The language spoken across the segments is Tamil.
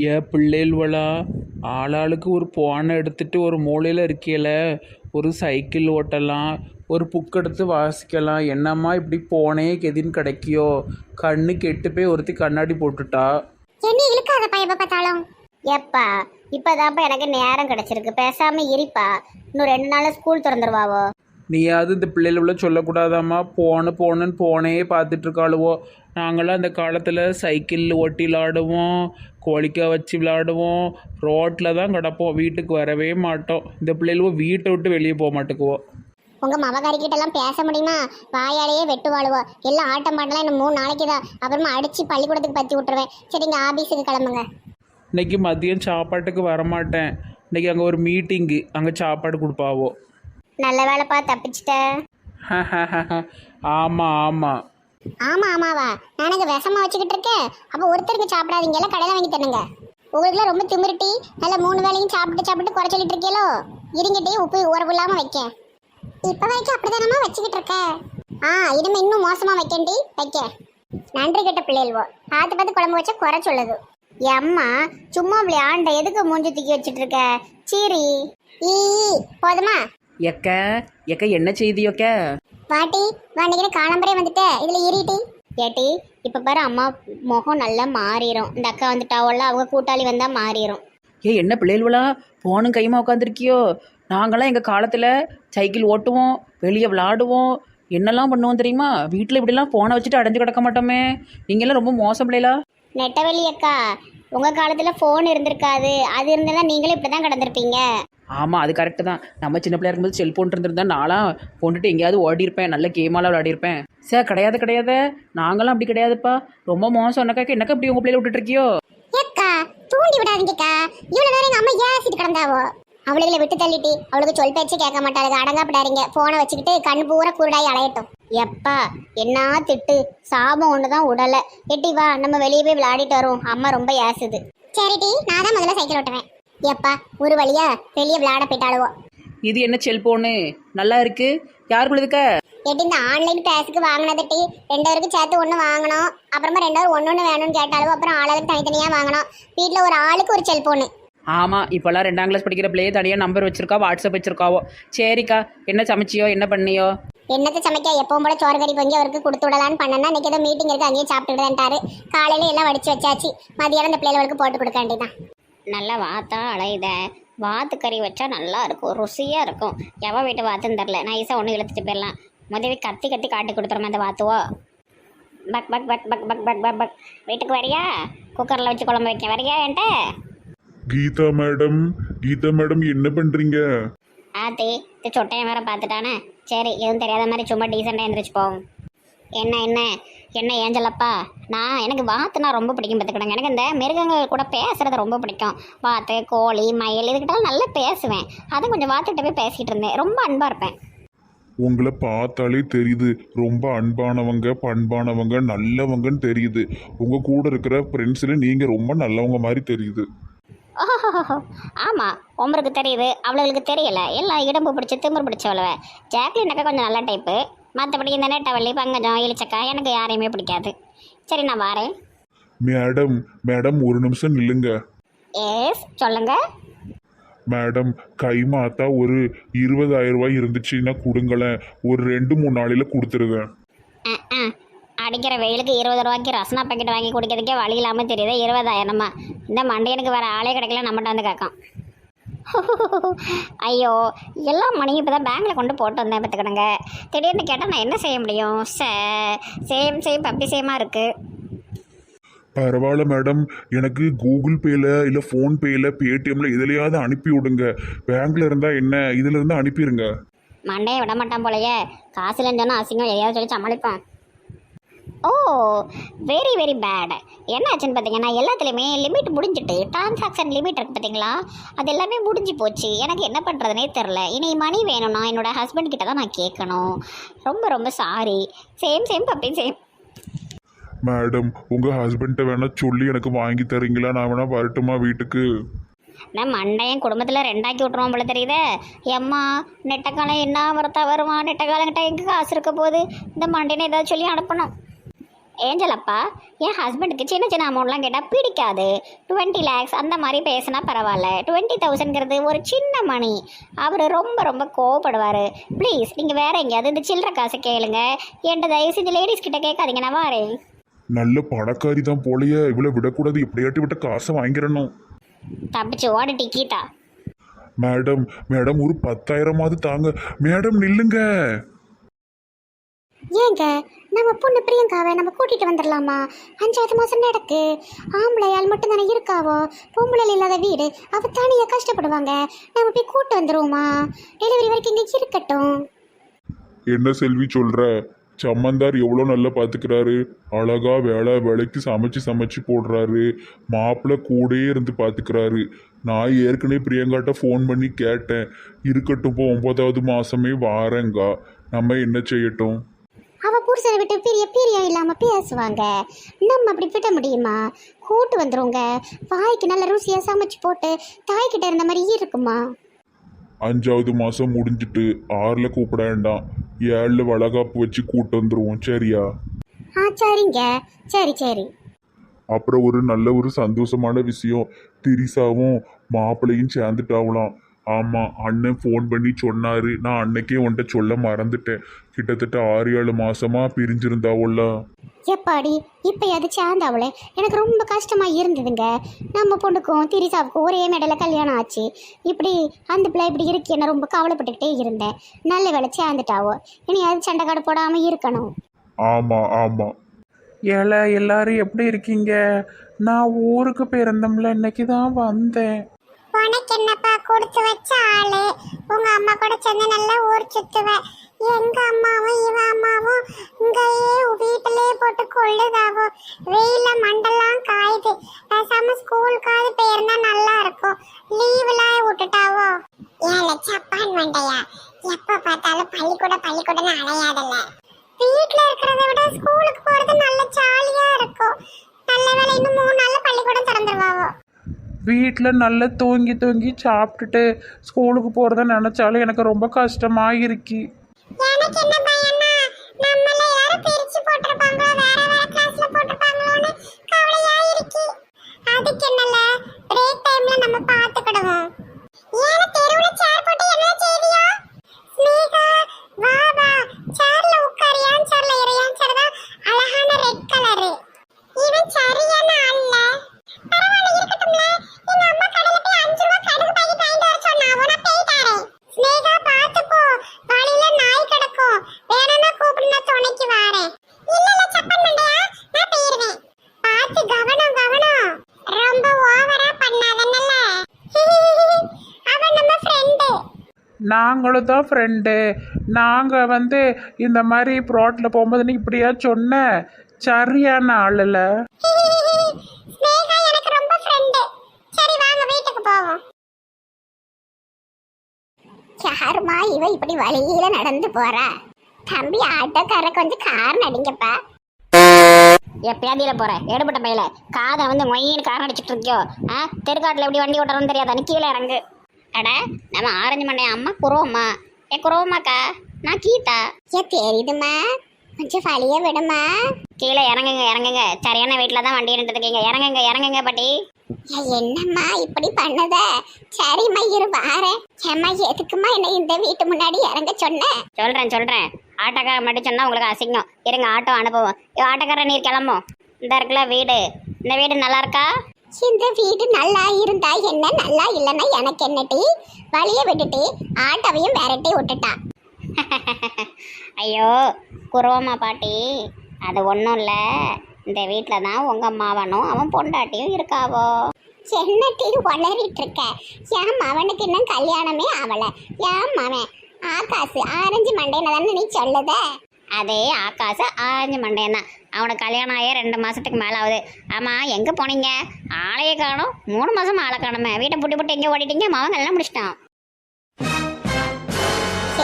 ஏ பிள்ளைகளா ஆளாளுக்கு ஒரு போனை எடுத்துட்டு ஒரு மூலையில் இருக்கையில ஒரு சைக்கிள் ஓட்டலாம் ஒரு புக் எடுத்து வாசிக்கலாம் என்னம்மா இப்படி போனே கெதின்னு கிடைக்கியோ? கண்ணு கெட்டு போய் ஒருத்தி கண்ணாடி போட்டுட்டா. என்ன இழுக்காதப்பா எப்ப பார்த்தாலும்? எப்பா இப்பதான்ப்பா எனக்கு நேரம் கிடைச்சிருக்கு. பேசாம இருப்பா. இன்னும் ரெண்டு நாள்ல ஸ்கூல் திறந்துருவாவோ? நீயாவது இந்த பிள்ளைகள சொல்லக்கூடாதாம்மா? போன போனன்னு போனே பார்த்துட்டு இருக்காளுவோ. நாங்களாம் அந்த காலத்தில் சைக்கிள் ஓட்டி விளாடுவோம் கோழிக்காய் வச்சு விளாடுவோம். ரோட்டில் தான் கிடப்போம். வீட்டுக்கு வரவே மாட்டோம். இந்த பிள்ளைகளுவோ வீட்டை விட்டு வெளியே போக மாட்டேக்குவோ. உங்க மவகாரி கிட்ட எல்லாம் பேச முடியுமா? வாயாலேயே வெட்டு வாழுவோ எல்லாம் ஆட்டம் பாட்டெல்லாம் இன்னும் மூணு நாளைக்கு தான். அப்புறமா அடிச்சு பள்ளிக்கூடத்துக்கு பத்தி விட்டுருவேன். சரிங்க ஆபீஸுக்கு கிளம்புங்க. இன்னைக்கு மதியம் சாப்பாட்டுக்கு வரமாட்டேன். இன்னைக்கு அங்கே ஒரு மீட்டிங்கு அங்கே சாப்பாடு கொடுப்பாவோ. நல்ல வேலைப்பா தப்பிச்சிட்ட. ஆமாம் ஆமாம் ஆமா ஆமாவா? நான் எனக்கு விஷமா வச்சுக்கிட்டு இருக்கேன்? அப்போ ஒருத்தருக்கு சாப்பிடாதீங்க எல்லாம் கடையில் வாங்கி தருங்க உங்களுக்குலாம் ரொம்ப திமிருட்டி நல்லா மூணு வேளையும் சாப்பிட்டு சாப்பிட்டு குறை சொல்லிட்டு இருக்கீங்களோ? இருங்கிட்டே உப்பு உறவு இல்லாமல் வைக்க இப்போ வரைக்கும் அப்படிதானமா வச்சுக்கிட்டு இருக்க? ஆ இனிமே இன்னும் மோசமா வைக்கண்டி வைக்க நன்றி கெட்ட பிள்ளைகள்வோ பார்த்து பார்த்து குழம்பு வச்சா குறை சொல்லுது. அம்மா சும்மா ஆண்ட எதுக்கு மூஞ்சி தூக்கி வச்சிட்டு இருக்க? சீரி ஈ ஈ, போதுமா? எக்க எக்க என்ன செய்தியோக்க? பாட்டி வாண்டிக்கிற காலம்பரே வந்துட்ட. இதுல ஏறிட்டி. ஏட்டி இப்ப பாரு அம்மா முகம் நல்லா மாறிடும் இந்த அக்கா வந்துட்டாவல்ல அவங்க கூட்டாளி வந்தா மாறிடும் ஏ என்ன பிள்ளைகளா போனும் கையுமா உட்காந்துருக்கியோ நாங்களாம் எங்கள் காலத்தில் சைக்கிள் ஓட்டுவோம் வெளியே விளாடுவோம். என்னெல்லாம் பண்ணுவோம் தெரியுமா? வீட்டில் இப்படிலாம் ஃபோனை வச்சுட்டு அடைஞ்சு கிடக்க மாட்டோமே. நீங்களாம் ரொம்ப மோசம் பிள்ளைகளா? நெட்டவெளி அக்கா உங்க காலத்துல போன் இருந்திருக்காது. அது இருந்தா நீங்களும் இப்படிதான் கிடந்திருப்பீங்க. ஆமாம் அது கரெக்டு தான். நம்ம சின்ன பிள்ளையா இருக்கும்போது செல்ஃபோன் இருந்திருந்தா நான்லாம் போட்டுட்டு எங்கேயாவது ஓடிருப்பேன் நல்ல கேமாலாம் விளையாடிருப்பேன் சார் கிடையாது கிடையாது. நாங்களாம் அப்படி கிடையாதுப்பா. ரொம்ப மோசம். என்னக்கா என்னக்கா இப்படி உங்கள் பிள்ளைல விட்டுட்டு இருக்கியோ ஏக்கா தூண்டி விடாதீங்கக்கா. இவ்வளவு நேரம் எங்க அம்மா ஏசிட்டு கிடந்தாவோ அவளுகளை விட்டு தள்ளிட்டு அவளுக்கு சொல் பேச்சு கேட்க மாட்டாளுங்க அடங்காப்பிடாருங்க போனை வச்சுக்கிட்டு கண்ணு பூரா குருடாய் அலையட்டும். எப்பா என்ன திட்டு? சாபம் ஒண்ணுதான் உடல. எட்டி வா நம்ம வெளியே போய் விளையாடிட்டு வரோம் அம்மா ரொம்ப ஏசுது. சரிடி நான் தான் முதல்ல சைக்கிள் ஓட்டுவேன். எப்பா ஒரு வழியா வெளியே விளையாட போயிட்டாளுவோ. இது என்ன செல்ஃபோனு நல்லா இருக்கு. யாருக்குள்ளதுக்க எட்டி இந்த ஆன்லைன் பேஸுக்கு வாங்கினதுட்டி ரெண்டு பேருக்கு சேர்த்து ஒன்று வாங்கணும். அப்புறமா ரெண்டு பேரும் ஒன்று ஒன்று வேணும்னு கேட்டாலும் அப்புறம் ஆளுக்கு தனித்தனியாக வாங்கணும். வீட்டில் ஒரு ஆளுக்கு ஒரு செல்போனு ஆமாம் இப்போல்லாம் ரெண்டாம் கிளாஸ் படிக்கிற பிள்ளையே தனியாக நம்பர் வச்சிருக்கா வாட்ஸ்அப் வச்சிருக்காவோ. சரிக்கா என்ன சமைச்சியோ என்ன பண்ணியோ? என்னத்தை சமைக்க எப்பவும் போல சோறு கறி பொங்கி அவருக்கு கொடுத்து விடலான்னு பண்ணனா இன்னைக்கு ஏதோ மீட்டிங் இருக்கு அங்கேயே சாப்பிட்டுடுறேன்ட்டாரு காலையில எல்லாம் வடிச்சு வச்சாச்சு. மதியானம் இந்த பிள்ளைகளுக்கு போட்டு கொடுக்க வேண்டியதான் நல்லா வாத்தா அலையுத. வாத்து கறி வச்சா நல்லா இருக்கும். ருசியா இருக்கும். எவ வீட்டு வாத்துன்னு தெரில. நைஸா ஒன்று இழுத்துட்டு போயிடலாம். முதவே கத்தி கத்தி காட்டி கொடுத்துறோம் அந்த வாத்துவோ. பக் பக் பக் பக் பக் பக் பக் பக். வீட்டுக்கு வரியா? குக்கரில் வச்சு குழம்பு வைக்க. வரியா என்கிட்ட? கீதா மேடம் கீதா மேடம் என்ன பண்றீங்க? ஆத்தி சொட்டையன் வேற பார்த்துட்டானே. சரி எதுவும் தெரியாத மாதிரி சும்மா டீசெண்டாக எழுந்திரிச்சு போவோம் என்ன என்ன? என்ன ஏஞ்சலப்பா? நான் எனக்கு வாத்துனா ரொம்ப பிடிக்கும் பார்த்துக்கிடுங்க எனக்கு இந்த மிருகங்கள் கூட பேசுறது ரொம்ப பிடிக்கும். வாத்து கோழி மயில் இதுக்கிட்டலாம் நல்லா பேசுவேன். அதுவும் கொஞ்சம் வாத்துக்கிட்ட போய் பேசிகிட்டு இருந்தேன். ரொம்ப அன்பாக இருப்பேன். உங்களை பார்த்தாலே தெரியுது. ரொம்ப அன்பானவங்க பண்பானவங்க நல்லவங்கன்னு தெரியுது. உங்க கூட இருக்கிற ஃப்ரெண்ட்ஸில் நீங்க ரொம்ப நல்லவங்க மாதிரி தெரியுது. ஓஹோ ஆமாம் உமருக்கு தெரியுது அவளுக்கு தெரியல. எல்லாம் இடம்பு பிடிச்சி திமிர் பிடிச்சவளவ ஜாக்லின் அக்கா கொஞ்சம் நல்ல டைப்பு மற்றபடி இந்த நெட்டவள்ளி பங்கஜம் இழிச்சக்கா எனக்கு யாரையுமே பிடிக்காது. சரி நான் வரேன். மேடம் மேடம் ஒரு நிமிஷம் நில்லுங்க. எஸ் சொல்லுங்க. மேடம் கைமாத்தா ஒரு இருபதாயிரம் ரூபாய் இருந்துச்சுன்னா கொடுங்களேன். ஒரு ரெண்டு மூணு நாளையில கொடுத்துருவேன். அடிக்கிற வெயிலுக்கு இருபது ரூபாய்க்கு ரசனா பாக்கெட் வாங்கி குடிக்கிறதுக்கே வழி இல்லாமல் தெரியுது இருபதாயிரமா. இந்த மண்டையனுக்கு வேற ஆளே கிடைக்கல நம்மகிட்ட வந்து கேட்கான். ஐயோ எல்லா மணியும் இப்போ தான் பேங்க்கில் கொண்டு போட்டு வந்தேன் பார்த்துக்கிடுங்க. திடீர்னு கேட்டால் நான் என்ன செய்ய முடியும்? சே சேம் சேம் பப்பி சேமாக இருக்குது பரவாயில்ல மேடம் எனக்கு கூகுள் பேல இல்லை ஃபோன் பேல பேடிஎம்ல எதுலையாவது அனுப்பி விடுங்க. பேங்க்ல இருந்தா என்ன? இதுல இருந்து அனுப்பிடுங்க மண்டையை விட மாட்டான் போலயே. காசு இல்லைன்னு அசிங்கம் எதையாவது சொல்லி சமாளிப்பான். ஓ வெரி வெரி பேட் என்ன ஆச்சுன்னு பார்த்தீங்கன்னா எல்லாத்துலேயுமே லிமிட் முடிஞ்சிட்டு டிரான்சாக்ஷன் லிமிட் இருக்கு பார்த்தீங்களா? அது எல்லாமே முடிஞ்சு போச்சு. எனக்கு என்ன பண்ணுறதுனே தெரில இனி மணி வேணும்னா என்னோட ஹஸ்பண்ட் கிட்ட தான் நான் கேட்கணும். ரொம்ப ரொம்ப sorry same same puppy same madam உங்க ஹஸ்பண்ட்ட வேணா சொல்லி எனக்கு வாங்கி தரீங்களா? நான் வேணா வரட்டுமா வீட்டுக்கு? நான் மண்டையன் குடும்பத்தில் ரெண்டாக்கி விட்ருவோம் போல தெரியுதே. எம்மா நெட்டக்காலம் என்ன வரத்தா வருவான்? நெட்டக்காலங்கிட்ட எங்கே காசு இருக்க போகுது? இந்த மண்டையனை ஏதாவது சொல்லி அனுப்பணும். ஏஞ்சல் அப்பா என் ஹஸ்பண்டுக்கு சின்ன சின்ன அமௌண்ட்லாம் கேட்டால் பிடிக்காது. டுவெண்ட்டி லேக்ஸ் அந்த மாதிரி பேசினா பரவாயில்ல. டுவெண்ட்டி தௌசண்ட்ங்கிறது ஒரு சின்ன மணி அவர் ரொம்ப ரொம்ப கோவப்படுவார். ப்ளீஸ் நீங்கள் வேற எங்கேயாவது இந்த சில்லற காசை கேளுங்க. என்கிட்ட தயவு செஞ்சு லேடிஸ் கிட்ட கேட்காதீங்க நான் வாரேன். நல்ல பணக்காரி தான் போலயே. இவ்வளோ விடக்கூடாது. எப்படியாட்டி விட்ட காசை வாங்கிடணும். தப்பிச்சு ஓடிட்டி கீதா. மேடம் மேடம் ஒரு பத்தாயிரமாவது தாங்க. மேடம் நில்லுங்க. ஏங்க நம்ம பொண்ணு பிரியங்காவை நம்ம கூட்டிகிட்டு வந்துடலாமா? அஞ்சாவது மாதம் நடக்கு. ஆம்பளையால் மட்டும் தானே இருக்காவோ? பொம்பளை இல்லாத வீடு. அவள் தனியாக கஷ்டப்படுவாங்க. நம்ம போய் கூட்டு வந்துடுவோமா டெலிவரி வரைக்கும் இங்கே இருக்கட்டும். என்ன செல்வி சொல்கிற சம்மந்தார் எவ்வளோ நல்லா பார்த்துக்கிறாரு. அழகா வேலை வேலைக்கு சமைச்சு சமைச்சு போடுறாரு. மாப்பிள்ளை கூடயே இருந்து பார்த்துக்கிறாரு. நான் ஏற்கனவே பிரியங்காட்ட ஃபோன் பண்ணி கேட்டேன். இருக்கட்டும் இப்போ ஒம்பதாவது மாதமே வாரங்கா. நம்ம என்ன செய்யட்டும்? புருஷனை விட்டு பிரிய பிரியம் இல்லாம பேசுவாங்க. நம்ம அப்படி விட முடியுமா? கூட்டு வந்துருவோங்க வாய்க்கு நல்ல ருசியா சமைச்சு போட்டு தாய்கிட்ட இருந்த மாதிரி இருக்குமா? அஞ்சாவது மாதம் முடிஞ்சிட்டு ஆறில் கூப்பிட வேண்டாம். ஏழில் வளகாப்பு வச்சு கூட்டு வந்துருவோம் சரியா? ஆ சரிங்க. சரி சரி. அப்புறம் ஒரு நல்ல ஒரு சந்தோஷமான விஷயம். திரிசாவும் மாப்பிள்ளையும் சேர்ந்துட்டாவலாம் ஆமாம் அண்ணன் ஃபோன் பண்ணி சொன்னாரு. நான் அன்னைக்கே உன்கிட்ட சொல்ல மறந்துட்டேன். கிட்டத்தட்ட ஆறு ஏழு மாசமா பிரிஞ்சிருந்தாவுல்ல எப்பாடி இப்போ அது சார்ந்தாவளே? எனக்கு ரொம்ப கஷ்டமா இருந்ததுங்க. நம்ம பொண்ணுக்கும் திரிசாவுக்கும் ஒரே மேடையில் கல்யாணம் ஆச்சு. இப்படி அந்த பிள்ளை இப்படி இருக்கு என்ன ரொம்ப கவலைப்பட்டுக்கிட்டே இருந்தேன். நல்ல வேலை சேர்ந்துட்டாவோ? இனி அது சண்டைக்காடு போடாமல் இருக்கணும். ஆமாம் ஆமாம் ஏழை எல்லாரும் எப்படி இருக்கீங்க? நான் ஊருக்கு போயிருந்தோம்ல இன்னைக்கு தான் வந்தேன். உனக்கு என்னப்பா கொடுத்து வச்ச ஆளு? உங்க அம்மா கூட சேர்ந்து நல்லா ஊர் சுத்துவ. எங்க அம்மாவும் இவ அம்மாவும் இங்கேயே வீட்டிலேயே போட்டு கொள்ளுதாவோ? வெயில மண்டெல்லாம் காயுது. பேசாம ஸ்கூலுக்காவது போயிருந்தா நல்லா இருக்கும். லீவ்ல விட்டுட்டாவோ? ஏன் சப்பான் மண்டையா? எப்ப பார்த்தாலும் பள்ளிக்கூட பள்ளிக்கூடன்னு அலையாதல்ல வீட்டுல இருக்கிறத விட ஸ்கூலுக்கு போறது நல்ல ஜாலியா இருக்கும். நல்ல வேலை இன்னும் மூணு நாள்ல பள்ளிக்கூடம் திறந்துருவாவோ? வீட்டில் நல்லா தூங்கி தூங்கி சாப்பிட்டுட்டு ஸ்கூலுக்கு போகிறத நினச்சாலும் எனக்கு ரொம்ப கஷ்டமாக இருக்கு எனக்கு என்ன பயம்னா நம்மள யாரும் பிரிச்சு போட்டிருப்பாங்களோ வேற வேற கிளாஸ்ல போட்டிருப்பாங்களோன்னு கவலையா இருக்கு அதுக்கு என்னல பிரேக் டைம்ல நம்ம பாத்துக்கிடுவோம் ஏன தெருவுல சேர் போட்டு என்ன செய்வியோ ஸ்னேகா வா வா சேர்ல உட்காரியான் சேர்ல இறையான் சேர் தான் அழகான ரெட் கலரு இவன் சரியான ஆள்ல பரவாயில்ல இருக்கட்டும்ல எங்க அம்மா கடையில போய் அஞ்சு ரூபா கடுகு பாக்கெட் வாங்கிட்டு வர சொன்னாவோ நான் போயிட்டாரேன் ஸ்னேகா பாத்து போ வழியில நாய் கிடக்கும் வேணும்னா கூப்பிடு நான் துணைக்கு வாரேன் இல்ல இல்ல சப்பன் மண்டையா நான் போயிருவேன் பாத்து கவனம் கவனம் ரொம்ப ஓவரா பண்ணாதன்னல அவன் நம்ம ஃப்ரெண்டு நாங்களும் தான் ஃப்ரெண்டு நாங்கள் வந்து இந்த மாதிரி ப்ராட்டில் போகும்போது நீ இப்படியா சொன்ன? சரியான ஆளுல. ஃப்ரெண்டு சரி வாங்க யாருமா இவ இப்படி வழியில நடந்து போறா? தம்பி ஆட்டோக்கார கொஞ்சம் கார் நடிங்கப்பா. எப்பயாதியில போற எடுபட்ட பையில. காதை வந்து மொய்யின்னு கார் அடிச்சிட்டு இருக்கியோ? தெருக்காட்டுல எப்படி வண்டி ஓட்டுறோம்னு தெரியாதா? நீ கீழே இறங்கு. அட நம்ம ஆரஞ்சு மண்டைய அம்மா குரோமா ஏ குரோமாக்கா நான் கீதா. ஏ தெரியுதுமா கொஞ்சம் வழிய விடுமா கீழே இறங்குங்க இறங்குங்க. சரியான வீட்டில் தான் வண்டி நின்றுருக்கீங்க இறங்குங்க இறங்குங்க பாட்டி. என்னம்மா இப்படி பண்ணத? சரிம்மா இரு வாரேன். ஏம்மா எதுக்குமா என்ன இந்த வீட்டு முன்னாடி இறங்க சொன்னேன் சொல்கிறேன் சொல்கிறேன் ஆட்டோக்கார மட்டும் சொன்னால் உங்களுக்கு அசிங்கம். இருங்க ஆட்டோ அனுப்புவோம். ஆட்டோக்காரன் நீர் கிளம்பும். இந்த இருக்குல்ல வீடு. இந்த வீடு நல்லா இருக்கா? இந்த வீடு நல்லா இருந்தா என்ன? நல்லா இல்லைன்னா எனக்கு என்னட்டி வழிய விட்டுட்டு ஆட்டோவையும் விரட்டி விட்டுட்டா. ஐயோ குருவம்மா பாட்டி அது ஒன்றும் இல்லை. இந்த வீட்டில் தான் உங்கள் மாவனும் அவன் பொண்டாட்டியும் இருக்காவோ? என்னட்டி வளரிட்டு இருக்க? என் மவனுக்கு இன்னும் கல்யாணமே ஆகலை என் மவன்? ஆகாசு ஆரஞ்சு மண்டையில தானே நீ சொல்லுத? அதே ஆகாசு ஆரஞ்சு மண்டையன் தான் அவனுக்கு கல்யாணம் ஆகி ரெண்டு மாதத்துக்கு மேலே ஆகுது ஆமாம் எங்கே போனீங்க? ஆளையே காணும். மூணு மாதம் ஆளை காணுமே. வீட்டை புட்டி புட்டி எங்கே ஓடிட்டீங்க? மாவன் கல்யாணம் முடிச்சிட்டான்.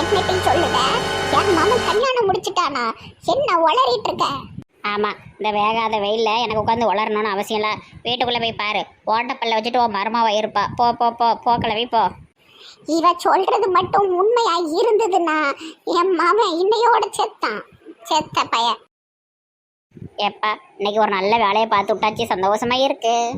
என்னட்டி சொல்லுத? என் மாமன் கல்யாணம் முடிச்சிட்டானா? என்ன உளறிட்டு இருக்க? ஆமா இந்த வேகாத வெயில்ல எனக்கு உட்காந்து உளரணும்னு அவசியம் இல்லை. வீட்டுக்குள்ள போய் பாரு. ஓட்டப்பல்ல வச்சுட்டு உன் மருமாவா இருப்பா. போ போ போ போ கிளவி போ. இவ சொல்றது மட்டும் உண்மையா இருந்ததுன்னா என் மாமன் இன்னையோட செத்தான். செத்த பையன். எப்பா இன்னைக்கு ஒரு நல்ல வேலையை பார்த்து விட்டாச்சு சந்தோஷமா இருக்கு.